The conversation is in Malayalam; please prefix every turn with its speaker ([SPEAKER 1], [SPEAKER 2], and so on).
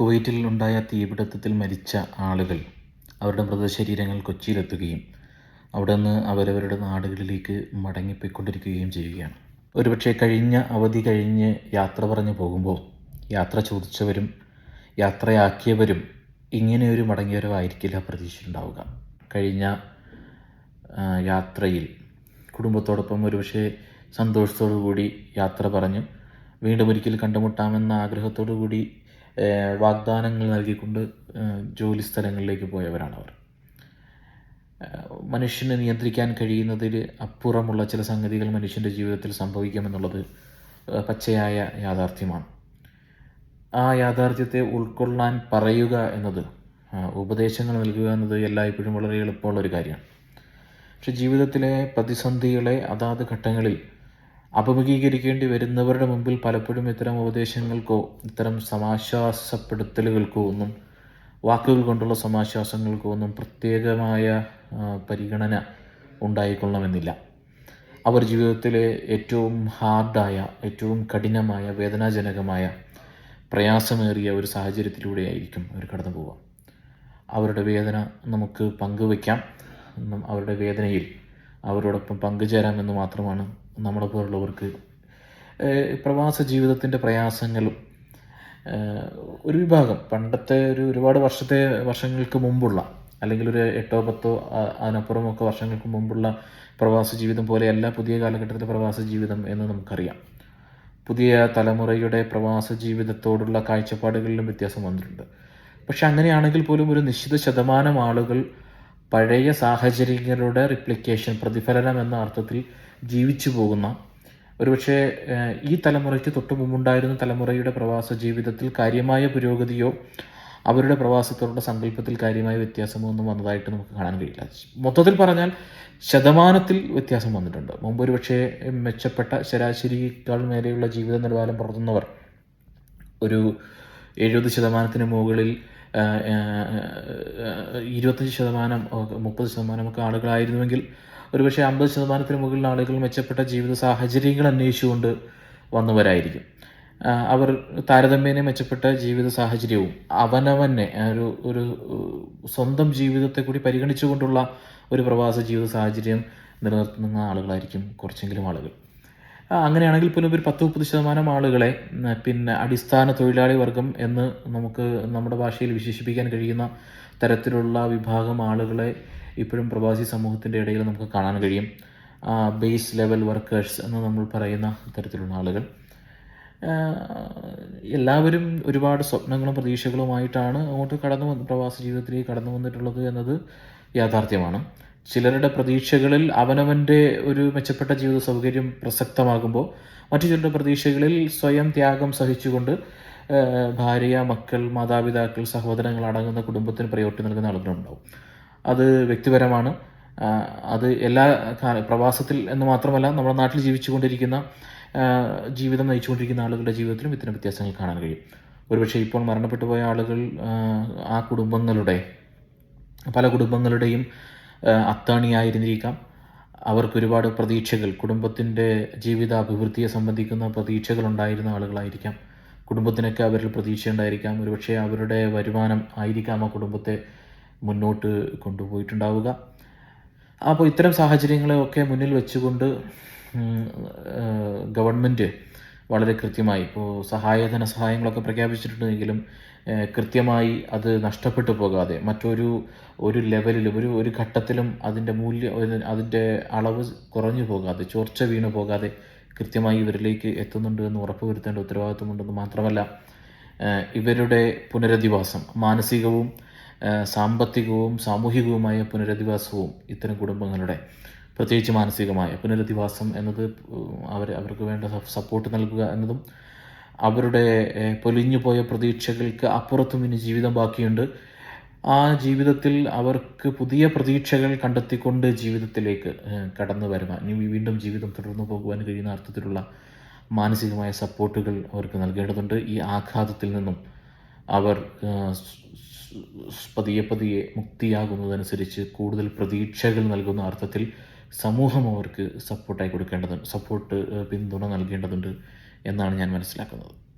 [SPEAKER 1] കുവൈറ്റിൽ ഉണ്ടായ തീപിടുത്തത്തിൽ മരിച്ച ആളുകൾ അവരുടെ മൃതശരീരങ്ങൾ കൊച്ചിയിലെത്തുകയും അവിടെ നിന്ന് അവരവരുടെ നാടുകളിലേക്ക് മടങ്ങിപ്പോയിക്കൊണ്ടിരിക്കുകയും ചെയ്യുകയാണ്. ഒരുപക്ഷെ കഴിഞ്ഞ അവധി കഴിഞ്ഞ് യാത്ര പറഞ്ഞു പോകുമ്പോൾ യാത്ര ചോദിച്ചവരും യാത്രയാക്കിയവരും ഇങ്ങനെയൊരു മടങ്ങിയവരവായിരിക്കില്ല പ്രതീക്ഷിച്ചിട്ടുണ്ടാവുക. കഴിഞ്ഞ യാത്രയിൽ കുടുംബത്തോടൊപ്പം ഒരുപക്ഷെ സന്തോഷത്തോടു കൂടി യാത്ര പറഞ്ഞു വീണ്ടും ഒരിക്കൽ കണ്ടുമുട്ടാമെന്ന ആഗ്രഹത്തോടു കൂടി വാഗ്ദാനങ്ങൾ നൽകിക്കൊണ്ട് ജോലി സ്ഥലങ്ങളിലേക്ക് പോയവരാണ് അവർ. മനുഷ്യനെ നിയന്ത്രിക്കാൻ കഴിയുന്നതിൽ അപ്പുറമുള്ള ചില സംഗതികൾ മനുഷ്യന്റെ ജീവിതത്തിൽ സംഭവിക്കുമെന്നുള്ളത് പച്ചയായ യാഥാർത്ഥ്യമാണ്. ആ യാഥാർത്ഥ്യത്തെ ഉൾക്കൊള്ളാൻ പറയുക എന്നത് ഉപദേശങ്ങൾ നൽകുക എന്നത് എല്ലായ്പ്പോഴും വളരെ എളുപ്പമുള്ള ഒരു കാര്യമാണ്. പക്ഷെ ജീവിതത്തിലെ പ്രതിസന്ധികളെ അതാത് ഘട്ടങ്ങളിൽ അഭിമുഖീകരിക്കേണ്ടി വരുന്നവരുടെ മുമ്പിൽ പലപ്പോഴും ഇത്തരം ഉപദേശങ്ങൾക്കോ ഇത്തരം സമാശ്വാസപ്പെടുത്തലുകൾക്കോ ഒന്നും വാക്കുകൾ കൊണ്ടുള്ള സമാശ്വാസങ്ങൾക്കോ ഒന്നും പ്രത്യേകമായ പരിഗണന ഉണ്ടായിക്കൊള്ളണമെന്നില്ല. അവർ ജീവിതത്തിലെ ഏറ്റവും ഹാർഡായ ഏറ്റവും കഠിനമായ വേദനാജനകമായ പ്രയാസമേറിയ ഒരു സാഹചര്യത്തിലൂടെ ആയിരിക്കും അവർ കടന്നു പോവുക. അവരുടെ വേദന നമുക്ക് പങ്കുവയ്ക്കാം. അവരുടെ വേദനയിൽ അവരോടൊപ്പം പങ്കുചേരാമെന്ന് മാത്രമാണ് നമ്മളെ പോലുള്ളവർക്ക് പ്രവാസ ജീവിതത്തിന്റെ പ്രയാസങ്ങളും ഒരു വിഭാഗം. പണ്ടത്തെ ഒരു ഒരുപാട് വർഷത്തെ വർഷങ്ങൾക്ക് മുമ്പുള്ള അല്ലെങ്കിൽ ഒരു എട്ടോ പത്തോ അതിനപ്പുറമൊക്കെ വർഷങ്ങൾക്ക് മുമ്പുള്ള പ്രവാസ ജീവിതം പോലെയല്ല പുതിയ കാലഘട്ടത്തിലെ പ്രവാസ ജീവിതം എന്ന് നമുക്കറിയാം. പുതിയ തലമുറയുടെ പ്രവാസ ജീവിതത്തോടുള്ള കാഴ്ചപ്പാടുകളിലും വ്യത്യാസം വന്നിട്ടുണ്ട്. പക്ഷെ അങ്ങനെയാണെങ്കിൽ പോലും ഒരു നിശ്ചിത ശതമാനം ആളുകൾ പഴയ സാഹചര്യങ്ങളുടെ റിപ്ലിക്കേഷൻ പ്രതിഫലനം എന്ന അർത്ഥത്തിൽ ജീവിച്ചു പോകുന്ന ഒരുപക്ഷെ ഈ തലമുറയ്ക്ക് തൊട്ട് മുമ്പുണ്ടായിരുന്ന തലമുറയുടെ പ്രവാസ ജീവിതത്തിൽ കാര്യമായ പുരോഗതിയോ അവരുടെ പ്രവാസത്തോടുള്ള സങ്കല്പത്തിൽ കാര്യമായ വ്യത്യാസമോ ഒന്നും വന്നതായിട്ട് നമുക്ക് കാണാൻ കഴിയില്ല. മൊത്തത്തിൽ പറഞ്ഞാൽ ശതമാനത്തിൽ വ്യത്യാസം വന്നിട്ടുണ്ട്. മുമ്പ് ഒരുപക്ഷെ മെച്ചപ്പെട്ട ശരാശരിയേക്കാൾ മേലെയുള്ള ജീവിത നിലവാരം പുറത്തുന്നവർ ഒരു എഴുപത് ശതമാനത്തിന് മുകളിൽ ഇരുപത്തഞ്ച് ശതമാനം മുപ്പത് ശതമാനമൊക്കെ ആളുകളായിരുന്നുവെങ്കിൽ ഒരുപക്ഷെ അമ്പത് ശതമാനത്തിന് മുകളിൽ ആളുകൾ മെച്ചപ്പെട്ട ജീവിത സാഹചര്യങ്ങൾ അന്വേഷിച്ചുകൊണ്ട് വന്നവരായിരിക്കും. അവർ താരതമ്യേന മെച്ചപ്പെട്ട ജീവിത സാഹചര്യവും അവനവനെ ഒരു ഒരു സ്വന്തം ജീവിതത്തെ കൂടി പരിഗണിച്ചുകൊണ്ടുള്ള ഒരു പ്രവാസ ജീവിത സാഹചര്യം നിലനിർത്തുന്ന ആളുകളായിരിക്കും കുറച്ചെങ്കിലും ആളുകൾ. അങ്ങനെയാണെങ്കിൽ പോലും ഒരു പത്ത് മുപ്പത് ശതമാനം ആളുകളെ പിന്നെ അടിസ്ഥാന തൊഴിലാളി വർഗം എന്ന് നമുക്ക് നമ്മുടെ ഭാഷയിൽ വിശേഷിപ്പിക്കാൻ കഴിയുന്ന തരത്തിലുള്ള വിഭാഗം ആളുകളെ ഇപ്പോഴും പ്രവാസി സമൂഹത്തിന്റെ ഇടയിൽ നമുക്ക് കാണാൻ കഴിയും. ബേസ് ലെവൽ വർക്കേഴ്സ് എന്ന് നമ്മൾ പറയുന്ന തരത്തിലുള്ള ആളുകൾ. എല്ലാവരും ഒരുപാട് സ്വപ്നങ്ങളും പ്രതീക്ഷകളുമായിട്ടാണ് അങ്ങോട്ട് കടന്നു വന്ന് പ്രവാസ ജീവിതത്തിലേക്ക് കടന്നു വന്നിട്ടുള്ളത് എന്നത് യാഥാർത്ഥ്യമാണ്. ചിലരുടെ പ്രതീക്ഷകളിൽ അവനവന്റെ ഒരു മെച്ചപ്പെട്ട ജീവിത സൗകര്യം പ്രസക്തമാകുമ്പോൾ മറ്റു ചിലരുടെ പ്രതീക്ഷകളിൽ സ്വയം ത്യാഗം സഹിച്ചുകൊണ്ട് ഭാര്യ മക്കൾ മാതാപിതാക്കൾ സഹോദരങ്ങൾ അടങ്ങുന്ന കുടുംബത്തിന് പ്രയോറിറ്റി നൽകുന്ന ആളുകളുണ്ടാവും. അത് വ്യക്തിപരമാണ്. അത് എല്ലാ പ്രവാസത്തിൽ എന്ന് മാത്രമല്ല നമ്മുടെ നാട്ടിൽ ജീവിച്ചുകൊണ്ടിരിക്കുന്ന ജീവിതം നയിച്ചുകൊണ്ടിരിക്കുന്ന ആളുകളുടെ ജീവിതത്തിലും ഇത്തരം വ്യത്യാസങ്ങൾ കാണാൻ കഴിയും. ഒരുപക്ഷെ ഇപ്പോൾ മരണപ്പെട്ടു പോയ ആളുകൾ ആ, കുടുംബങ്ങളുടെ പല കുടുംബങ്ങളുടെയും അത്താണിയായിരുന്നിരിക്കാം. അവർക്ക് ഒരുപാട് പ്രതീക്ഷകൾ കുടുംബത്തിന്റെ ജീവിത അഭിവൃദ്ധിയെ സംബന്ധിക്കുന്ന പ്രതീക്ഷകൾ ഉണ്ടായിരുന്ന ആളുകളായിരിക്കാം. കുടുംബത്തിനൊക്കെ അവരിൽ പ്രതീക്ഷ ഉണ്ടായിരിക്കാം. ഒരുപക്ഷെ അവരുടെ വരുമാനം ആയിരിക്കാം ആ കുടുംബത്തെ മുന്നോട്ട് കൊണ്ടുപോയിട്ടുണ്ടാവുക. അപ്പോൾ ഇത്തരം സാഹചര്യങ്ങളെയൊക്കെ മുന്നിൽ വെച്ചുകൊണ്ട് ഗവൺമെന്റ് വളരെ കൃത്യമായി ഇപ്പോൾ സഹായധന സഹായങ്ങളൊക്കെ പ്രഖ്യാപിച്ചിട്ടുണ്ടെങ്കിലും കൃത്യമായി അത് നഷ്ടപ്പെട്ടു പോകാതെ മറ്റൊരു ഒരു ലെവലിലും ഒരു ഒരു ഘട്ടത്തിലും അതിന്റെ മൂല്യം അതിന്റെ അളവ് കുറഞ്ഞു പോകാതെ ചോർച്ച വീണു പോകാതെ കൃത്യമായി ഇവരിലേക്ക് എത്തുന്നുണ്ട് എന്ന് ഉറപ്പുവരുത്തേണ്ട ഉത്തരവാദിത്വമുണ്ടെന്ന് മാത്രമല്ല ഇവരുടെ പുനരധിവാസം മാനസികവും സാമ്പത്തികവും സാമൂഹികവുമായ പുനരധിവാസവും ഇത്തരം കുടുംബങ്ങളുടെ പ്രത്യേകിച്ച് മാനസികമായ പുനരധിവാസം എന്നത് അവർ അവർക്ക് വേണ്ട സപ്പോർട്ട് നൽകുക എന്നതും അവരുടെ പൊലിഞ്ഞു പൊലിഞ്ഞുപോയ പ്രതീക്ഷകൾക്ക് അപ്പുറത്തും ഇനി ജീവിതം ബാക്കിയുണ്ട്. ആ ജീവിതത്തിൽ അവർക്ക് പുതിയ പ്രതീക്ഷകൾ കണ്ടെത്തിക്കൊണ്ട് ജീവിതത്തിലേക്ക് കടന്നു വരുവാൻ ഇനി വീണ്ടും ജീവിതം തുടർന്നു പോകുവാൻ കഴിയുന്ന അർത്ഥത്തിലുള്ള മാനസികമായ സപ്പോർട്ടുകൾ അവർക്ക് നൽകേണ്ടതുണ്ട്. ഈ ആഘാതത്തിൽ നിന്നും അവർ പതിയെ പതിയെ മുക്തിയാകുന്നതനുസരിച്ച് കൂടുതൽ പ്രതീക്ഷകൾ നൽകുന്ന അർത്ഥത്തിൽ സമൂഹം അവർക്ക് സപ്പോർട്ടായി കൊടുക്കേണ്ടതുണ്ട് സപ്പോർട്ട് പിന്തുണ നൽകേണ്ടതുണ്ട്. എന്നാണ് ഞാൻ മനസ്സിലാക്കുന്നത്.